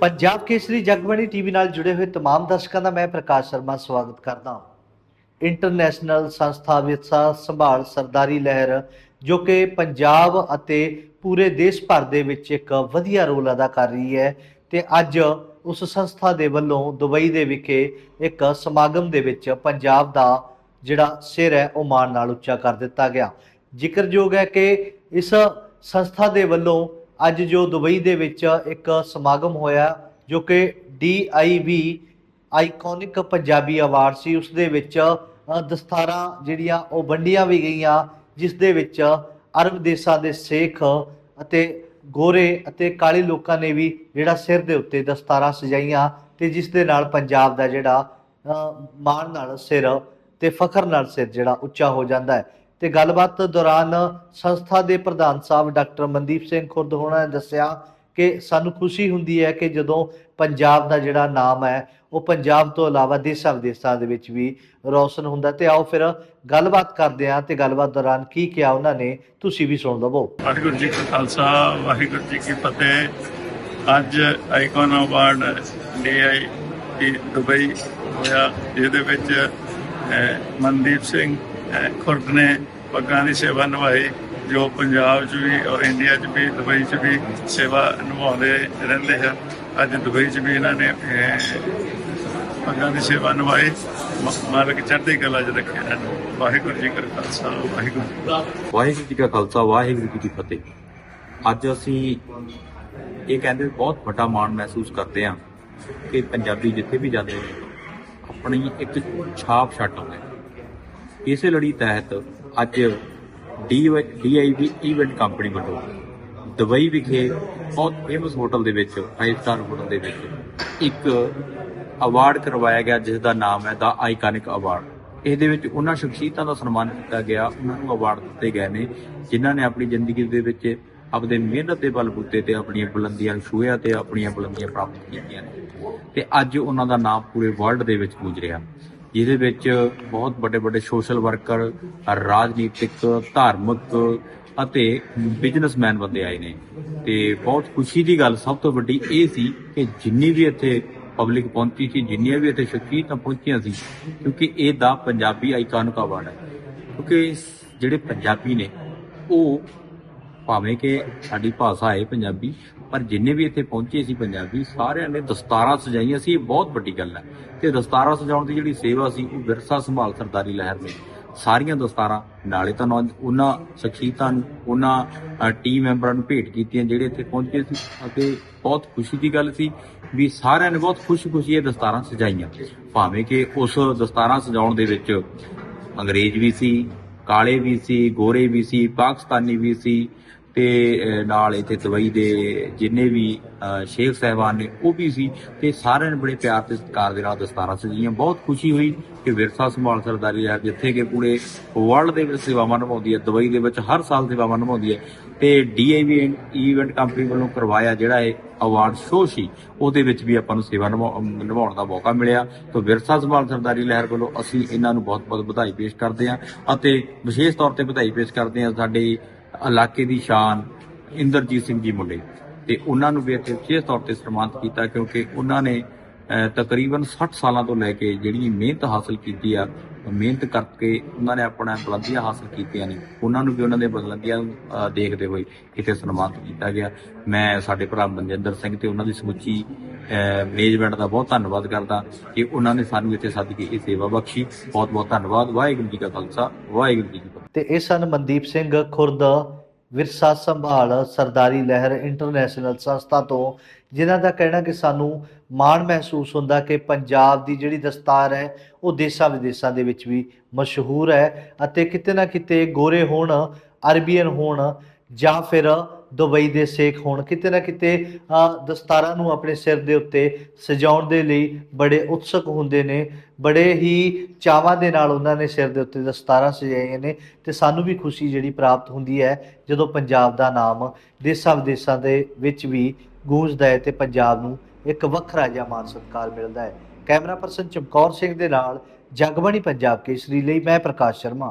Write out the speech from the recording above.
Punjab Kesari Jagbani TV ਨਾਲ ਜੁੜੇ ਹੋਏ तमाम ਦਰਸ਼ਕਾਂ ਦਾ ਮੈਂ ਪ੍ਰਕਾਸ਼ ਸ਼ਰਮਾ ਸਵਾਗਤ ਕਰਦਾ ਹਾਂ। ਇੰਟਰਨੈਸ਼ਨਲ ਸੰਸਥਾ ਵਿਰਸਾ ਸੰਭਾਲ ਸਰਦਾਰੀ ਲਹਿਰ, ਜੋ ਕਿ ਪੰਜਾਬ ਅਤੇ ਪੂਰੇ ਦੇਸ਼ ਭਰ ਦੇ ਵਿੱਚ ਇੱਕ ਵਧੀਆ ਰੋਲ ਅਦਾ ਕਰ ਰਹੀ ਹੈ ਤੇ ਅੱਜ ਉਸ ਸੰਸਥਾ ਦੇ ਵੱਲੋਂ ਦੁਬਈ ਦੇ ਵਿਖੇ ਇੱਕ ਸਮਾਗਮ ਦੇ ਵਿੱਚ ਪੰਜਾਬ ਦਾ ਜਿਹੜਾ ਸਿਰ ਹੈ, ਉਹ ਮਾਣ ਨਾਲ ਉੱਚਾ ਕਰ ਦਿੱਤਾ ਗਿਆ। ਜ਼ਿਕਰਯੋਗ ਹੈ ਕਿ ਇਸ ਸੰਸਥਾ ਦੇ ਵੱਲੋਂ ਅੱਜ ਜੋ ਦੁਬਈ ਦੇ ਵਿੱਚ ਇੱਕ ਸਮਾਗਮ ਹੋਇਆ, ਜੋ ਕਿ DIV ਆਈਕੋਨਿਕ ਪੰਜਾਬੀ ਅਵਾਰਡ ਸੀ, ਉਸ ਦੇ ਵਿੱਚ ਦਸਤਾਰਾਂ ਜਿਹੜੀਆਂ, ਉਹ ਵੰਡੀਆਂ ਵੀ ਗਈਆਂ, ਜਿਸ ਦੇ ਵਿੱਚ ਅਰਬ ਦੇਸ਼ਾਂ ਦੇ ਸੇਖ ਅਤੇ ਗੋਰੇ ਅਤੇ ਕਾਲੇ ਲੋਕਾਂ ਨੇ ਵੀ ਜਿਹੜਾ ਸਿਰ ਦੇ ਉੱਤੇ ਦਸਤਾਰਾਂ ਸਜਾਈਆਂ ਤੇ ਜਿਸ ਦੇ ਨਾਲ ਪੰਜਾਬ ਦਾ ਜਿਹੜਾ ਮਾਣ ਨਾਲ ਸਿਰ ਤੇ ਫਖਰ ਨਾਲ ਸਿਰ ਜਿਹੜਾ ਉੱਚਾ ਹੋ ਜਾਂਦਾ ਹੈ। ਤੇ ਗੱਲਬਾਤ ਦੌਰਾਨ ਸੰਸਥਾ ਦੇ ਪ੍ਰਧਾਨ ਸਾਹਿਬ ਡਾਕਟਰ ਮਨਦੀਪ ਸਿੰਘ ਖੁਰਦ ਹੋਣਾ ਨੇ ਦੱਸਿਆ ਕਿ ਸਾਨੂੰ ਖੁਸ਼ੀ ਹੁੰਦੀ ਹੈ ਕਿ ਜਦੋਂ ਪੰਜਾਬ ਦਾ ਜਿਹੜਾ ਨਾਮ ਹੈ, ਉਹ ਪੰਜਾਬ ਤੋਂ ਇਲਾਵਾ ਦੇਸ਼ਾਂ ਵਿਦੇਸ਼ਾਂ ਦੇ ਵਿੱਚ ਵੀ ਰੌਸ਼ਨ ਹੁੰਦਾ ਤੇ ਆਓ ਫਿਰ ਗੱਲਬਾਤ ਕਰਦੇ ਹਾਂ ਤੇ ਗੱਲਬਾਤ ਦੌਰਾਨ ਕੀ ਕਿਹਾ ਉਹਨਾਂ ਨੇ, ਤੁਸੀਂ ਵੀ ਸੁਣ ਲਵੋ। ਵਾਹਿਗੁਰੂ ਜੀ ਕਾ ਖਾਲਸਾ, ਵਾਹਿਗੁਰੂ ਜੀ ਕੀ ਫਤਿਹ। ਅੱਜ ਆਈਕਨ ਅਵਾਰਡ ਡੀਆਈ ਦੁਬਈ ਹੋਇਆ, ਜਿਹਦੇ ਵਿੱਚ ਮਨਦੀਪ ਸਿੰਘ ਖੁਰਦ ਨੇ ਪੱਗਾਂ ਦੀ ਸੇਵਾ ਨਿਭਾਈ, ਜੋ ਪੰਜਾਬ 'ਚ ਵੀ ਔਰ ਇੰਡੀਆ 'ਚ ਵੀ, ਦੁਬਈ 'ਚ ਵੀ ਸੇਵਾ ਨਿਭਾਉਂਦੇ ਰਹਿੰਦੇ ਹਨ। ਅੱਜ ਦੁਬਈ 'ਚ ਵੀ ਇਹਨਾਂ ਨੇ ਪੱਗਾਂ ਦੀ ਸੇਵਾ ਨਿਭਾਈ। ਮਾਲਕ ਚੜ੍ਹਦੀ ਕਲਾ 'ਚ ਰੱਖਿਆ ਇਹਨਾਂ ਨੂੰ ਵਾਹਿਗੁਰੂ ਜੀ ਕਾ ਖਾਲਸਾ, ਵਾਹਿਗੁਰੂ ਜੀ ਵਾਹਿਗੁਰੂ ਜੀ ਕਾ ਖਾਲਸਾ, ਵਾਹਿਗੁਰੂ ਜੀ ਕੀ ਫਤਿਹ। ਅੱਜ ਅਸੀਂ ਇਹ ਕਹਿੰਦੇ ਬਹੁਤ ਵੱਡਾ ਮਾਣ ਮਹਿਸੂਸ ਕਰਦੇ ਹਾਂ ਕਿ ਪੰਜਾਬੀ ਜਿੱਥੇ ਵੀ ਜਾਂਦੇ ਨੇ ਆਪਣੀ ਇੱਕ ਛਾਪ ਛੱਡ ਆਉਂਦੇ ਨੇ। ਇਸੇ ਲੜੀ ਤਹਿਤ ਅੱਜ ਡੀਆਈਵੀ ਇਵੈਂਟ ਕੰਪਨੀ ਵੱਲੋਂ ਦੁਬਈ ਵਿਖੇ ਬਹੁਤ ਫੇਮਸ ਹੋਟਲ ਦੇ ਵਿੱਚ ਫਾਈਵ ਸਟਾਰ ਹੋਟਲ ਦੇ ਵਿੱਚ ਇੱਕ ਅਵਾਰਡ ਕਰਵਾਇਆ ਗਿਆ, ਜਿਸ ਦਾ ਨਾਮ ਹੈ ਦਾ ਆਈਕਨਿਕ ਅਵਾਰਡ ਇਹਦੇ ਵਿੱਚ ਉਹਨਾਂ ਸ਼ਖਸੀਅਤਾਂ ਦਾ ਸਨਮਾਨ ਕੀਤਾ ਗਿਆ, ਉਹਨਾਂ ਨੂੰ ਅਵਾਰਡ ਦਿੱਤੇ ਗਏ ਨੇ, ਜਿਨ੍ਹਾਂ ਨੇ ਆਪਣੀ ਜ਼ਿੰਦਗੀ ਦੇ ਵਿੱਚ ਆਪਦੇ ਮਿਹਨਤ ਦੇ ਬਲਬੂਤੇ ਤੇ ਆਪਣੀਆਂ ਬੁਲੰਦੀਆਂ ਨੂੰ ਛੂਹਿਆ ਤੇ ਆਪਣੀਆਂ ਬੁਲੰਦੀਆਂ ਪ੍ਰਾਪਤ ਕੀਤੀਆਂ ਨੇ। ਤੇ ਅੱਜ ਉਹਨਾਂ ਦਾ ਨਾਮ ਪੂਰੇ ਵਰਲਡ ਦੇ ਵਿੱਚ ਗੂੰਜ ਰਿਹਾ। ਜਿਹਦੇ ਵਿੱਚ ਬਹੁਤ ਵੱਡੇ ਵੱਡੇ ਸੋਸ਼ਲ ਵਰਕਰ ਰਾਜਨੀਤਿਕ, ਧਾਰਮਿਕ ਅਤੇ ਬਿਜ਼ਨਸਮੈਨ ਬੰਦੇ ਆਏ ਨੇ। ਤੇ ਬਹੁਤ ਖੁਸ਼ੀ ਦੀ ਗੱਲ ਸਭ ਤੋਂ ਵੱਡੀ ਇਹ ਸੀ ਕਿ ਜਿੰਨੀ ਵੀ ਇੱਥੇ ਪਬਲਿਕ ਪਹੁੰਚੀ ਸੀ, ਜਿੰਨੀਆਂ ਵੀ ਇੱਥੇ ਸ਼ਖਸੀਅਤਾਂ ਪਹੁੰਚੀਆਂ ਸੀ, ਕਿਉਂਕਿ ਇਹ ਦਾ ਪੰਜਾਬੀ ਆਈਕਨ ਅਵਾਰਡ ਹੈ। ਕਿਉਂਕਿ ਜਿਹੜੇ ਪੰਜਾਬੀ ਨੇ, ਉਹ ਭਾਵੇਂ ਕਿ ਸਾਡੀ ਭਾਸ਼ਾ ਹੈ ਪੰਜਾਬੀ, ਪਰ ਜਿੰਨੇ ਵੀ ਇੱਥੇ ਪਹੁੰਚੇ ਸੀ ਪੰਜਾਬੀ, ਸਾਰਿਆਂ ਨੇ ਦਸਤਾਰਾਂ ਸਜਾਈਆਂ ਸੀ। ਇਹ ਬਹੁਤ ਵੱਡੀ ਗੱਲ ਹੈ ਤੇ ਦਸਤਾਰਾਂ ਸਜਾਉਣ ਦੀ ਜਿਹੜੀ ਸੇਵਾ ਸੀ, ਉਹ ਵਿਰਸਾ ਸੰਭਾਲ ਸਰਦਾਰੀ ਲਹਿਰ ਨੇ ਸਾਰੀਆਂ ਦਸਤਾਰਾਂ ਨਾਲੇ ਤਾਂ ਨੌ- ਉਹਨਾਂ ਸ਼ਖਸੀਅਤਾਂ ਨੂੰ, ਉਹਨਾਂ ਟੀਮ ਮੈਂਬਰਾਂ ਨੂੰ ਭੇਟ ਕੀਤੀਆਂ ਜਿਹੜੇ ਇੱਥੇ ਪਹੁੰਚੇ ਸੀ। ਅਤੇ ਬਹੁਤ ਖੁਸ਼ੀ ਦੀ ਗੱਲ ਸੀ ਵੀ ਸਾਰਿਆਂ ਨੇ ਬਹੁਤ ਖੁਸ਼ੀ-ਖੁਸ਼ੀ ਇਹ ਦਸਤਾਰਾਂ ਸਜਾਈਆਂ। ਭਾਵੇਂ ਕਿ ਉਸ ਦਸਤਾਰਾਂ ਸਜਾਉਣ ਦੇ ਵਿੱਚ ਅੰਗਰੇਜ਼ ਵੀ ਸੀ, ਕਾਲੇ ਵੀ ਸੀ, ਗੋਰੇ ਵੀ ਸੀ, ਪਾਕਿਸਤਾਨੀ ਵੀ ਸੀ ਤੇ ਨਾਲ ਇੱਥੇ ਦੁਬਈ ਦੇ ਜਿੰਨੇ ਵੀ ਸ਼ੇਖ ਸਹਿਬਾਨ ਨੇ, ਉਹ ਵੀ ਸੀ ਤੇ ਸਾਰਿਆਂ ਨੇ ਬੜੇ ਪਿਆਰ ਤੇ ਸਤਿਕਾਰ ਦੇ ਨਾਲ ਦਸਤਾਰਾਂ ਸਜਾਈਆਂ। ਬਹੁਤ ਖੁਸ਼ੀ ਹੋਈ ਕਿ ਵਿਰਸਾ ਸੰਭਾਲ ਸਰਦਾਰੀ ਲਹਿਰ ਜਿੱਥੇ ਕਿ ਪੂਰੇ ਵਰਲਡ ਦੇ ਵਿੱਚ ਸੇਵਾਵਾਂ ਨਿਭਾਉਂਦੀ ਹੈ ਦੁਬਈ ਦੇ ਵਿੱਚ ਹਰ ਸਾਲ ਸੇਵਾਵਾਂ ਨਿਭਾਉਂਦੀ ਹੈ ਤੇ ਡੀਆਈਵੀ ਇਵੈਂਟ ਕੰਪਨੀ ਵੱਲੋਂ ਕਰਵਾਇਆ ਜਿਹੜਾ ਇਹ ਅਵਾਰਡ ਸ਼ੋਅ ਸੀ, ਉਹਦੇ ਵਿੱਚ ਵੀ ਆਪਾਂ ਨੂੰ ਸੇਵਾ ਨਿਭਾ- ਨਿਭਾਉਣ ਦਾ ਮੌਕਾ ਮਿਲਿਆ। ਤਾਂ ਵਿਰਸਾ ਸੰਭਾਲ ਸਰਦਾਰੀ ਲਹਿਰ ਵੱਲੋਂ ਅਸੀਂ ਇਹਨਾਂ ਨੂੰ ਬਹੁਤ-ਬਹੁਤ ਵਧਾਈ ਪੇਸ਼ ਕਰਦੇ ਹਾਂ ਅਤੇ ਵਿਸ਼ੇਸ਼ ਤੌਰ ਤੇ ਵਧਾਈ ਪੇਸ਼ ਕਰਦੇ ਹਾਂ ਸਾਡੇ ਇਲਾਕੇ ਦੀ ਸ਼ਾਨ ਇੰਦਰਜੀਤ ਸਿੰਘ ਜੀ ਮੁੰਡੇ ਤੇ ਉਹਨਾਂ ਨੂੰ ਵੀ ਇੱਥੇ ਵਿਸ਼ੇਸ਼ ਤੌਰ ਤੇ ਸਨਮਾਨਿਤ ਕੀਤਾ ਕਿਉਂਕਿ ਉਹਨਾਂ ਨੇ ਤਕਰੀਬਨ 60 ਸਾਲਾਂ ਤੋਂ ਲੈ ਕੇ ਜਿਹੜੀ ਮਿਹਨਤ ਹਾਸਲ ਕੀਤੀ ਆ ਮਿਹਨਤ ਕਰਕੇ ਉਹਨਾਂ ਨੇ ਆਪਣਾ ਬੁਲੰਦੀਆਂ ਹਾਸਲ ਕੀਤੀਆਂ ਨੇ। ਉਹਨਾਂ ਨੂੰ ਵੀ ਉਹਨਾਂ ਦੇ ਬੁਲੰਦੀਆਂ ਦੇਖਦੇ ਹੋਏ ਇੱਥੇ ਸਨਮਾਨਿਤ ਕੀਤਾ ਗਿਆ। ਮੈਂ ਸਾਡੇ ਭਰਾ ਮਨਜਿੰਦਰ ਸਿੰਘ ਤੇ ਉਹਨਾਂ ਦੀ ਸਮੁੱਚੀ ਮੈਨੇਜਮੈਂਟ ਦਾ ਬਹੁਤ ਧੰਨਵਾਦ ਕਰਦਾ ਕਿ ਉਹਨਾਂ ਨੇ ਸਾਨੂੰ ਇੱਥੇ ਸੱਦ ਕੇ ਇਹ ਸੇਵਾ ਬਖਸ਼ੀ। ਬਹੁਤ ਬਹੁਤ ਧੰਨਵਾਦ। ਵਾਹਿਗੁਰੂ ਜੀ ਕਾ ਖਾਲਸਾ, ਵਾਹਿਗੁਰੂ ਜੀ ਕੀ ਫਤਿਹ। ਤੇ ਇਹ ਸਨ ਮਨਦੀਪ ਸਿੰਘ ਖੁਰਦ ਵਿਰਸਾ ਸੰਭਾਲ ਸਰਦਾਰੀ ਲਹਿਰ ਇੰਟਰਨੈਸ਼ਨਲ ਸੰਸਥਾ ਤੋਂ, ਜਿਨ੍ਹਾਂ ਦਾ ਕਹਿਣਾ ਕਿ ਸਾਨੂੰ ਮਾਣ ਮਹਿਸੂਸ ਹੁੰਦਾ ਕਿ ਪੰਜਾਬ ਦੀ ਜਿਹੜੀ ਦਸਤਾਰ ਹੈ, ਉਹ ਦੇਸ਼ਾਂ ਵਿਦੇਸ਼ਾਂ ਦੇ ਵਿੱਚ ਵੀ ਮਸ਼ਹੂਰ ਹੈ ਅਤੇ ਕਿਤੇ ਨਾ ਕਿਤੇ ਗੋਰੇ ਹੋਣ, ਅਰਬੀਅਨ ਹੋਣ ਜਾਂ ਫਿਰ ਦੁਬਈ ਦੇ ਸੇਖ ਹੋਣ, ਕਿਤੇ ਨਾ ਕਿਤੇ ਦਸਤਾਰਾਂ ਨੂੰ ਆਪਣੇ ਸਿਰ ਦੇ ਉੱਤੇ ਸਜਾਉਣ ਦੇ ਲਈ ਬੜੇ ਉਤਸੁਕ ਹੁੰਦੇ ਨੇ, ਬੜੇ ਹੀ ਚਾਵਾਂ ਦੇ ਨਾਲ ਉਹਨਾਂ ਨੇ ਸਿਰ ਦੇ ਉੱਤੇ ਦਸਤਾਰਾਂ ਸਜਾਈਆਂ ਨੇ ਤੇ ਸਾਨੂੰ ਵੀ ਖੁਸ਼ੀ ਜਿਹੜੀ ਪ੍ਰਾਪਤ ਹੁੰਦੀ ਹੈ, ਜਦੋਂ ਪੰਜਾਬ ਦਾ ਨਾਮ ਦੇਸ਼ਾਂ ਵਿਦੇਸ਼ਾਂ ਦੇ ਵਿੱਚ ਵੀ ਗੂੰਜਦਾ ਹੈ ਤੇ ਪੰਜਾਬ ਨੂੰ ਇੱਕ ਵੱਖਰਾ ਜਿਹਾ ਮਾਨ ਸਤਿਕਾਰ ਮਿਲਦਾ ਹੈ। ਕੈਮਰਾ ਪਰਸਨ ਚਮਕੌਰ ਸਿੰਘ ਦੇ ਨਾਲ ਜਗਬਾਣੀ ਪੰਜਾਬ ਕੇਸਰੀ ਲਈ ਮੈਂ ਪ੍ਰਕਾਸ਼ ਸ਼ਰਮਾ।